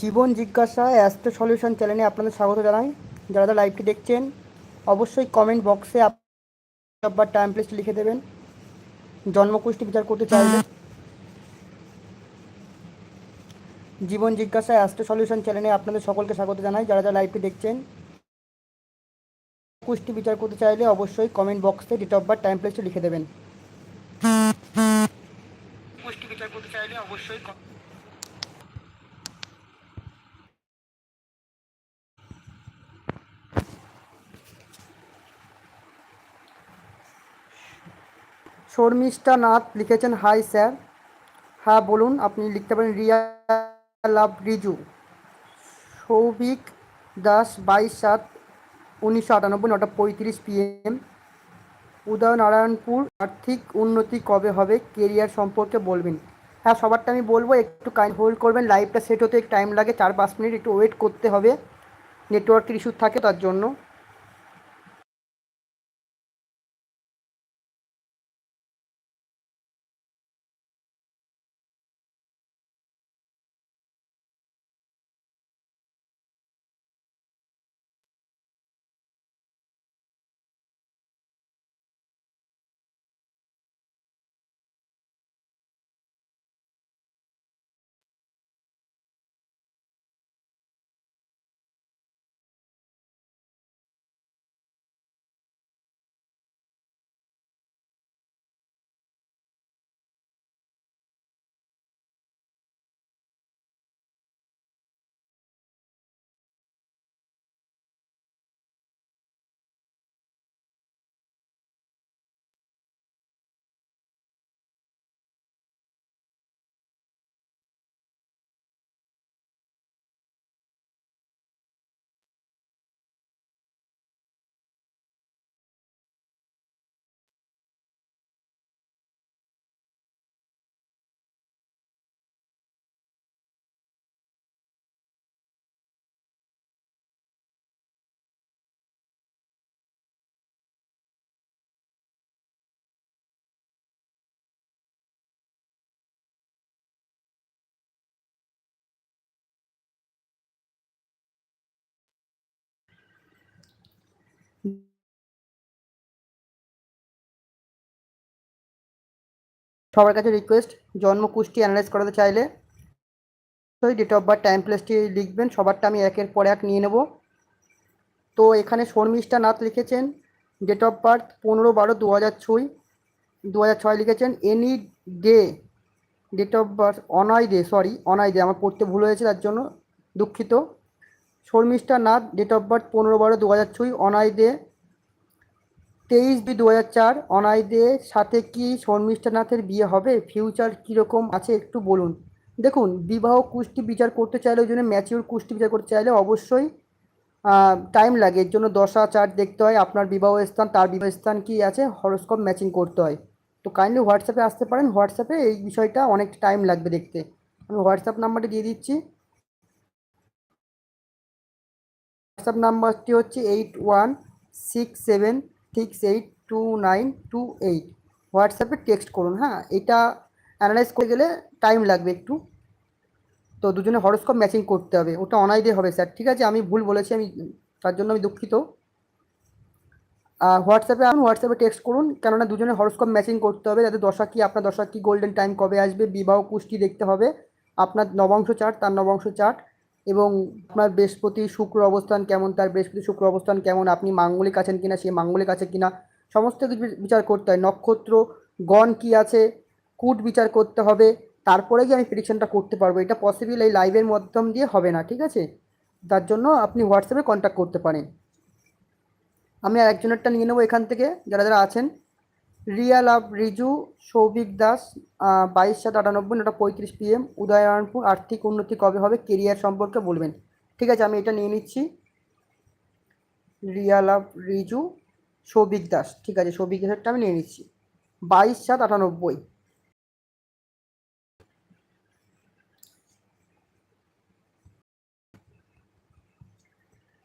জীবন জিজ্ঞাসা astro solution চ্যানেলে আপনাদের স্বাগত জানাই। যারা যারা লাইভটি দেখছেন, অবশ্যই কমেন্ট বক্সে আপনার টাইম প্লেস লিখে দেবেন। জন্মকুষ্টি বিচার করতে চাইলে জীবন জিজ্ঞাসা অ্যাস্ট্রো সলিউশন চ্যানেলে আপনাদের সকলকে স্বাগত জানাই। যারা যারা লাইভটি দেখছেন কুষ্টি বিচার করতে চাইলে অবশ্যই কমেন্ট বক্সে ডেট অফ বার্থ টাইম প্লেসটি লিখে দেবেন কুষ্টি বিচার করতে চাইলে অবশ্যই শর্মিষ্ঠা নাথ লিখেছেন, হাই স্যার। হ্যাঁ বলুন, আপনি লিখতে পারেন, রিয়া লাভ রিজু। সৌভিক দাস, বাইশ সাত, উনিশশো আটানব্বই, নটা পঁয়ত্রিশ পিএম। উদয়নারায়ণপুর, আর্থিক উন্নতি কবে হবে, কেরিয়ার সম্পর্কে বলবেন। হ্যাঁ সবারটা আমি বলব, একটু কাইন্ড হোল্ড করবেন, লাইভটা সেট হতে টাইম লাগে, চার পাঁচ মিনিট একটু ওয়েট করতে হবে, নেটওয়ার্কের ইস্যু থাকে তার জন্য। সবার কাছে রিকোয়েস্ট জন্ম, কুষ্টি অ্যানালাইজ করাতে চাইলে। ওই ডেট অফ বার্থ টাইম প্লেসটি লিখবেন, সবারটা আমি একের পর এক নিয়ে নেব। তো এখানে শর্মিষ্ঠা নাথ লিখেছেন ডেট অফ বার্থ পনেরো বারো দু হাজার ছয়। দু হাজার ছয় লিখেছেন Ani Dey date of birth Onoy Dey sorry Onoy Dey আমার পড়তে ভুল হয়েছে তার জন্য দুঃখিত। Sharmistha Nath date of birth পনেরো বারো দু হাজার ছয় অনয় ডে তেইশ দুই দু হাজার চার অনাইদের সাথে কি শর্মিষ্ঠা নাথের বিয়ে হবে? ফিউচার কীরকম আছে একটু বলুন। দেখুন, বিবাহ কুষ্টি বিচার করতে চাইলে ওই জন্য ম্যাচিউর কুষ্টি বিচার করতে চাইলে অবশ্যই টাইম লাগে। এর জন্য দশা চার্ট দেখতে হয়, আপনার বিবাহ স্থান, তার বিবাহ স্থান কী আছে? হরস্কোপ ম্যাচিং করতে হয়। তো কাইন্ডলি হোয়াটসঅ্যাপে আসতে পারেন। হোয়াটসঅ্যাপে এই বিষয়টা অনেক টাইম লাগবে দেখতে। আমি হোয়াটসঅ্যাপ নাম্বারটি দিয়ে দিচ্ছি। হোয়াটসঅ্যাপ নাম্বারটি হচ্ছে eight one six seven six eight two nine two eight. হোয়াটসঅ্যাপে টেক্সট করুন হ্যাঁ? এটা অ্যানালাইজ করে গেলে টাইম লাগবে একটু। তো দুজনে হরস্কোপ ম্যাচিং করতে হবে। ওটা অনাইডে হবে, স্যার। ঠিক আছে? আমি ভুল বলেছি, আমি তার জন্য আমি দুঃখিত। আর হোয়াটসঅ্যাপে আসুন, হোয়াটসঅ্যাপে টেক্সট করুন, কেননা দুজনে হরস্কোপ ম্যাচিং করতে হবে। যাতে দশা কি, আপনার দশা কি গোল্ডেন টাইম কবে আসবে, বিবাহ কুষ্টি দেখতে হবে। আপনার নবংশ চার্ট, তার নবংশ চার্ট। এবং আপনার বৃহস্পতি শুক্র অবস্থান কেমন, তার বৃহস্পতি শুক্র অবস্থান কেমন, আপনি মাঙ্গলিক আছেন কিনা, সে মাঙ্গলিক আছে কিনা, সমস্ত কিছু বিচার করতে হয়। নক্ষত্র, গণ কি আছে, কুট বিচার করতে হবে, তারপরে গিয়ে আমি প্রেডিকশনটা করতে পারব। এটা পসিবল এই লাইভের মাধ্যম দিয়ে হবে না, ঠিক আছে? তার জন্য আপনি হোয়াটসঅ্যাপে কন্ট্যাক্ট করতে পারেন। আমি আর একজনেরটা নিয়ে নেব এখান থেকে, যারা যারা আছেন। রিয়া লাভ, রিজু, সৌভিক দাস বাইশ সাত আটানব্বই, নটা পঁয়ত্রিশ পিএম উদয়নারায়ণপুর আর্থিক উন্নতি কবে হবে, কেরিয়ার সম্পর্কে বলবেন। ঠিক আছে, আমি এটা নিয়ে নিচ্ছি। রিয়া লাভ, রিজু, সৌভিক দাস, ঠিক আছে সৌভিক দাসেরটা আমি নিয়ে নিচ্ছি। বাইশ সাত আটানব্বই।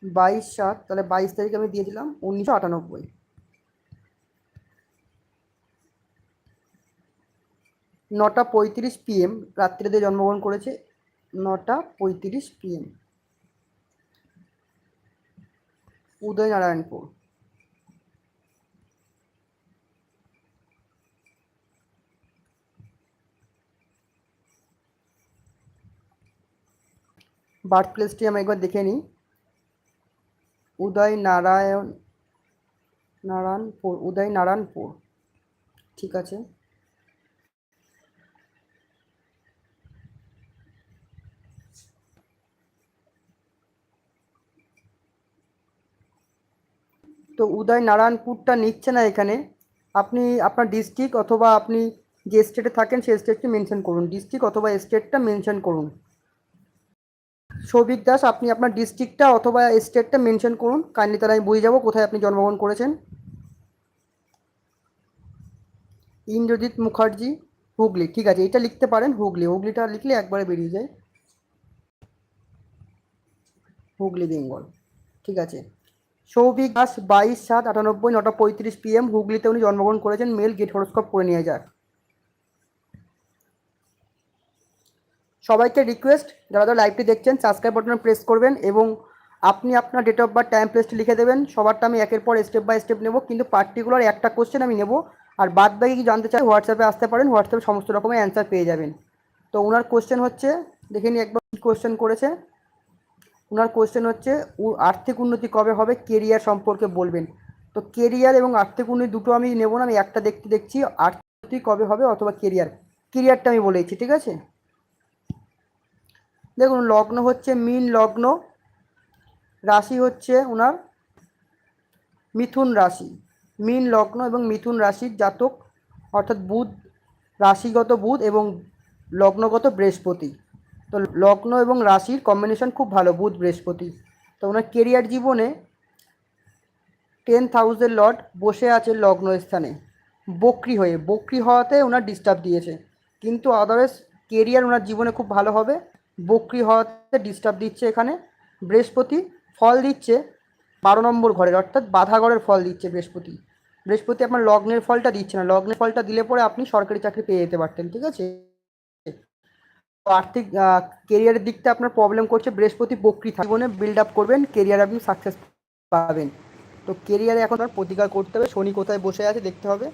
বাইশ সাত, তাহলে বাইশ তারিখ আমি দিয়েছিলাম উনিশশো আটানব্বই। নটা পঁয়ত্রিশ পিএম রাত্রিতে জন্মগ্রহণ করেছে, নটা পঁয়ত্রিশ পিএম উদয়নারায়ণপুর। বার্থ প্লেসটি আমি একবার দেখে নিই। উদয় নারায়ণ নারায়ণপুর উদয় নারায়ণপুর ঠিক আছে। তো উদয় নারায়ণপুরটা নিচ্ছে না এখানে। আপনি আপনার ডিস্ট্রিক্ট অথবা আপনি যে স্টেটে থাকেন, সেই স্টেটটি মেনশন করুন। ডিস্ট্রিক্ট অথবা স্টেটটা মেনশন করুন। সৌভিক দাস, আপনি আপনার ডিস্ট্রিক্টটা অথবা স্টেটটা মেনশন করুন। কাইন্ডলি তাহলে আমি বুঝে যাব, কোথায় আপনি জন্মগ্রহণ করেছেন? ইন্দ্রজিৎ মুখার্জি, হুগলি। ঠিক আছে, এটা লিখতে পারেন, হুগলি। হুগলিটা লিখলে একবারে বেরিয়ে যায়। হুগলি বেঙ্গল। ঠিক আছে। সৌভিক দাস বাইশ সাত আটানব্বই নটা পঁয়ত্রিশ পিএম হুগলিতে উনি জন্মগ্রহণ করেছেন। মেল গেট হরস্কোপ করে নিয়ে যাক। সবাইকে রিকোয়েস্ট যারা যারা লাইভটি দেখছেন সাবস্ক্রাইব বাটনে প্রেস করবেন এবং আপনি আপনার ডেট অফ বার্থ টাইম প্লেসটি লিখে দেবেন। সবারটা আমি একের পর স্টেপ বাই স্টেপ নেব, কিন্তু পার্টিকুলার একটা কোশ্চেন আমি নেব। আর বাদ বাকি কি জানতে চাই হোয়াটসঅ্যাপে আসতে পারেন হোয়াটসঅ্যাপে সমস্ত রকমের অ্যান্সার পেয়ে যাবেন। তো ওনার কোশ্চেন হচ্ছে, দেখে নিই একবার কোশ্চেন করেছে। ওনার কোশ্চেন হচ্ছে আর্থিক উন্নতি কবে হবে কেরিয়ার সম্পর্কে বলবেন। তো কেরিয়ার এবং আর্থিক উন্নতি দুটো আমি নেব না, আমি একটা দেখতে দেখছি, আর্থিক উন্নতি কবে হবে অথবা কেরিয়ার কেরিয়ারটা আমি বলে দিচ্ছি ঠিক আছে? দেখুন, লগ্ন হচ্ছে মিন লগ্ন, রাশি হচ্ছে ওনার মিথুন রাশি। মিন লগ্ন এবং মিথুন রাশির জাতক, অর্থাৎ বুধ, রাশিগত বুধ এবং লগ্নগত বৃহস্পতি। তো লগ্ন এবং রাশির কম্বিনেশন খুব ভালো, বুধ বৃহস্পতি। তো ওনার কেরিয়ার জীবনে টেন থাউজেন্ড লট বসে আছে লগ্ন স্থানে, বকরি হয়ে। বকরি হওয়াতে ওনার ডিস্টার্ব দিয়েছে। কিন্তু আদারওয়াইজ কেরিয়ার ওনার জীবনে খুব ভালো হবে। বকরি হওয়াতে ডিস্টার্ব দিচ্ছে এখানে। বৃহস্পতি ফল দিচ্ছে বারো নম্বর ঘরের, অর্থাৎ বাধা ঘরের ফল দিচ্ছে বৃহস্পতি। বৃহস্পতি আপনার লগ্নের ফলটা দিচ্ছে না। লগ্নের ফলটা দিলে পরে আপনি সরকারি চাকরি পেয়ে যেতে পারতেন, ঠিক আছে? আর্থিক কেরিয়ারের দিকটা আপনার প্রবলেম করছে। বৃহস্পতি বকরি। জীবনে বিল্ড আপ করবেন কেরিয়ার আপনি সাকসেস পাবেন। তো কেরিয়ারে এখন আর প্রতিকার করতে হবে। শনি কোথায় বসে আছে দেখতে হবে।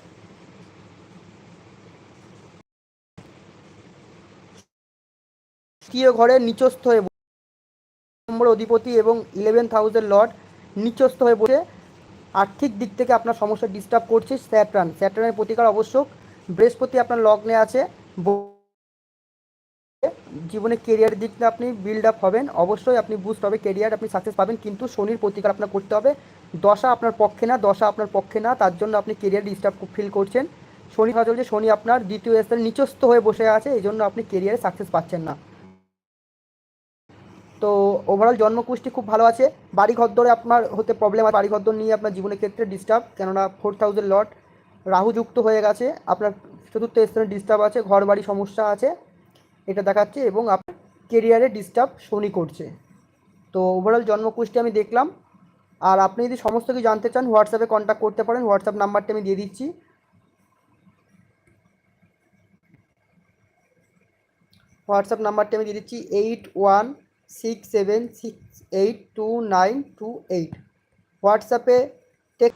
তৃতীয় ঘরে নিচস্থ হয়ে নম্বর অধিপতি এবং ইলেভেন থাউজেন্ড লর্ড নিচস্থ হয়ে বসে আর্থিক দিক থেকে আপনার সমস্যা ডিস্টার্ব করছে স্যাটরান। স্যাটরানের প্রতিকার অবশ্যক। বৃহস্পতি আপনার লগ্নে আছে। জীবনে কেরিয়ারের দিকটা আপনি বিল্ড আপ হবেন, অবশ্যই আপনি বুস্ট হবে কেরিয়ার আপনি সাকসেস পাবেন, কিন্তু শনির প্রতিকার আপনার করতে হবে। দশা আপনার পক্ষে না, দশা আপনার পক্ষে না, তার জন্য আপনি কেরিয়ার ডিস্টার্ব ফিল করছেন। শনি ধরা চলছে শনি আপনার দ্বিতীয় স্থানে নিচস্থ হয়ে বসে আছে, এই জন্য আপনি কেরিয়ারে সাকসেস পাচ্ছেন না। তো ওভারঅল জন্মকুষ্টি খুব ভালো আছে। বাড়ি ঘরদরে আপনার হতে প্রবলেম আছে বাড়ি ঘরদর নিয়ে আপনার জীবনের ক্ষেত্রে ডিস্টার্ব কেননা ফোর থাউজেন্ড লট রাহু যুক্ত হয়ে গেছে, আপনার চতুর্থ স্থানে ডিস্টার্ব আছে ঘর বাড়ি সমস্যা আছে। এটা দেখাচ্ছে এবং আপনার কেরিয়ারে ডিস্টার্ব শনি করছে। তো ওভারঅল জন্মকুষ্টি আমি দেখলাম। আর আপনি যদি সমস্ত কিছু জানতে চান হোয়াটসঅ্যাপে কন্ট্যাক্ট করতে পারেন। হোয়াটসঅ্যাপ নাম্বারটা আমি দিয়ে দিচ্ছি। হোয়াটসঅ্যাপ নাম্বারটা আমি দিয়ে দিচ্ছি eight one six seven six eight two nine two eight হোয়াটসঅ্যাপে টেক